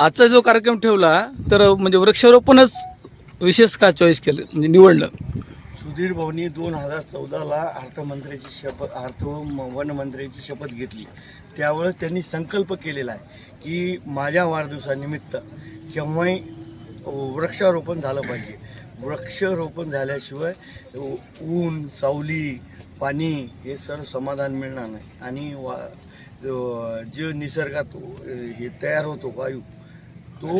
आजचा जो कार्यक्रम ठेवला तर म्हणजे वृक्षारोपणच विशेष का चॉईस केलं म्हणजे निवडलं? सुधीर भाऊनी दोन हजार चौदाला अर्थमंत्र्याची शपथ अर्थ वनमंत्र्याची शपथ घेतली. त्यावेळेस त्यांनी संकल्प केलेला आहे की माझ्या वाढदिवसानिमित्त केव्हाही वृक्षारोपण झालं पाहिजे. वृक्षारोपण झाल्याशिवाय ऊन सावली पाणी हे सर्व समाधान मिळणार नाही. आणि वा जे निसर्गात हे तयार होतो वायू तो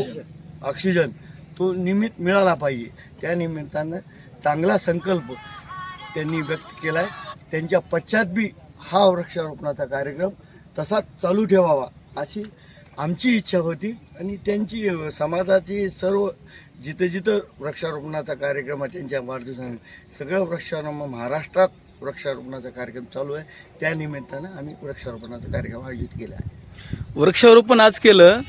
ऑक्सिजन तो निमित्त मिळाला पाहिजे. त्या निमित्तानं चांगला संकल्प त्यांनी व्यक्त केला आहे त्यांच्या पश्चात बी हा वृक्षारोपणाचा कार्यक्रम तसाच चालू ठेवावा अशी आमची इच्छा होती आणि त्यांची समाजाची सर्व जिथं जिथं वृक्षारोपणाचा कार्यक्रम आहे त्यांच्या वाढदिवसाने सगळं वृक्षारोपण महाराष्ट्रात वृक्षारोपणाचा कार्यक्रम चालू आहे. त्या निमित्तानं आम्ही वृक्षारोपणाचा कार्यक्रम आयोजित केला आहे. वृक्षारोपण आज केलं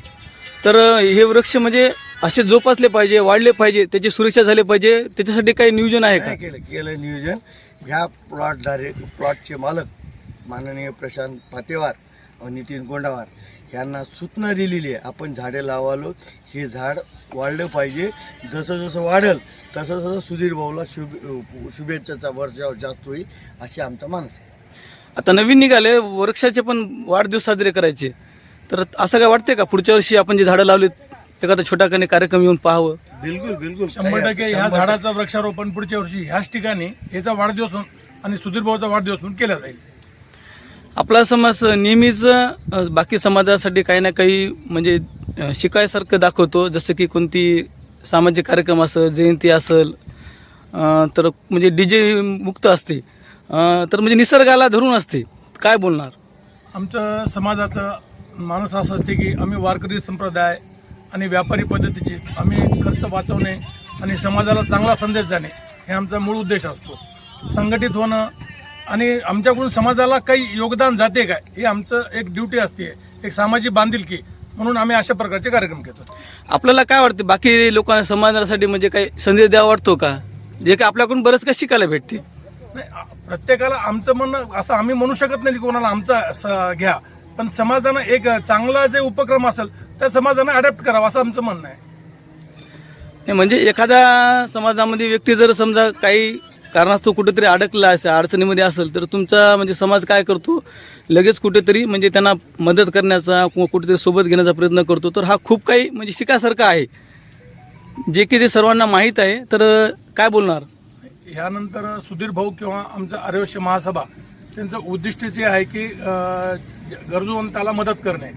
तर हे वृक्ष म्हणजे असे जोपासले पाहिजे वाढले पाहिजे त्याची सुरक्षा झाली पाहिजे त्याच्यासाठी काही नियोजन आहे का? काय केलं केलं नियोजन. ह्या प्लॉटधारे प्लॉटचे मालक माननीय प्रशांत फातेवार व नितीन गोंडावार यांना सूचना दिलेली आहे. आपण झाडे लावालो हे झाड वाढलं पाहिजे. जसं जसं वाढेल तसं तसं सुधीर भाऊला शुभ शुभेच्छाचा वर्षाव जास्त होईल अशी आमचा मानस आहे. आता नवीन निघाले वृक्षाचे पण वाढदिवस साजरे करायचे. तर असं काय वाटतंय का? पुढच्या वर्षी आपण जे झाडं लावलीत एखादा छोटा काही कार्यक्रम येऊन पाहावं? बिलकुल बिलकुल. शंभर टक्के ह्या झाडाचं वृक्षारोपण पुढच्या वर्षी ह्याच ठिकाणी याचा वाढदिवस म्हणून आणि सुधीर भाऊचा वाढदिवस म्हणून केला जाईल. आपला समाज नेहमीच अ, बाकी समाजासाठी काही ना काही म्हणजे अ, शिकायसारखं दाखवतो. जसं की कोणती सामाजिक कार्यक्रम असेल जयंती असेल अ, तर म्हणजे डीजे मुक्त असते. अ, तर म्हणजे निसर्गाला धरून असते. काय बोलणार? आमचं समाजाचं माणूस असं असते की आम्ही वारकरी संप्रदाय आणि व्यापारी पद्धतीचे आम्ही खर्च वाचवणे आणि समाजाला चांगला संदेश देणे हे आमचा मूळ उद्देश असतो. संघटित होणं आणि आमच्याकडून समाजाला काही योगदान जाते काय हे आमचं एक ड्युटी असते एक सामाजिक बांधिलकी म्हणून आम्ही अशा प्रकारचे कार्यक्रम घेतो. आपल्याला काय वाटते बाकी लोकांना समाजासाठी म्हणजे काही संदेश द्यावा वाटतो का? जे काही आपल्याकडून बरंच काही शिकायला भेटते. प्रत्येकाला आमचं म्हणणं असं आम्ही म्हणू शकत नाही की कोणाला आमचा घ्या. पण समाजानं एक चांगला जे उपक्रम असेल त्या समाजानं अडॅप्ट करावा असं आमचं म्हणणं आहे. म्हणजे एखाद्या समाजामध्ये व्यक्ती जर समजा काही कारणास्तव कुठेतरी अडकला असेल अडचणीमध्ये असेल तर तुमचा म्हणजे समाज काय करतो? लगेच कुठेतरी म्हणजे त्यांना मदत करण्याचा किंवा कुठेतरी सोबत घेण्याचा प्रयत्न करतो. तर हा खूप काही म्हणजे शिकासारखं आहे. जे की ते सर्वांना माहीत आहे तर काय बोलणार? यानंतर सुधीर भाऊ किंवा आमचं आर्यवश्य महासभा त्यांचं उद्दिष्टच हे आहे की ज- गरजूवंताला मदत करणे.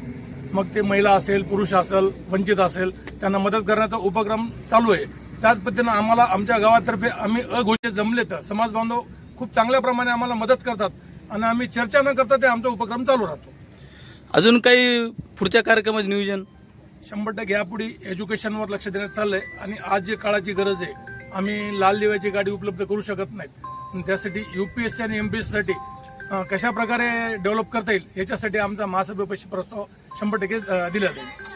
मग ते महिला असेल पुरुष असेल वंचित असेल त्यांना मदत करण्याचा उपक्रम चालू आहे. त्याच पद्धतीनं आम्हाला आमच्या गावातर्फे आम्ही अघोषित जमले तर समाज बांधव खूप चांगल्या प्रमाणे आम्हाला मदत करतात आणि आम्ही चर्चा न करता ते आमचा उपक्रम चालू राहतो. अजून काही पुढच्या कार्यक्रमाचे नियोजन? शंभर टक्के यापुढे एज्युकेशनवर लक्ष देण्यात चाललंय आणि आज जे काळाची गरज आहे आम्ही लाल दिव्याची गाडी उपलब्ध करू शकत नाहीत. त्यासाठी युपीएससी आणि एमपीएससी कशा प्रकारे डेव्हलप करता येईल याच्यासाठी आमचा महासभेपाशी प्रस्ताव शंभर टक्के दिला जाईल.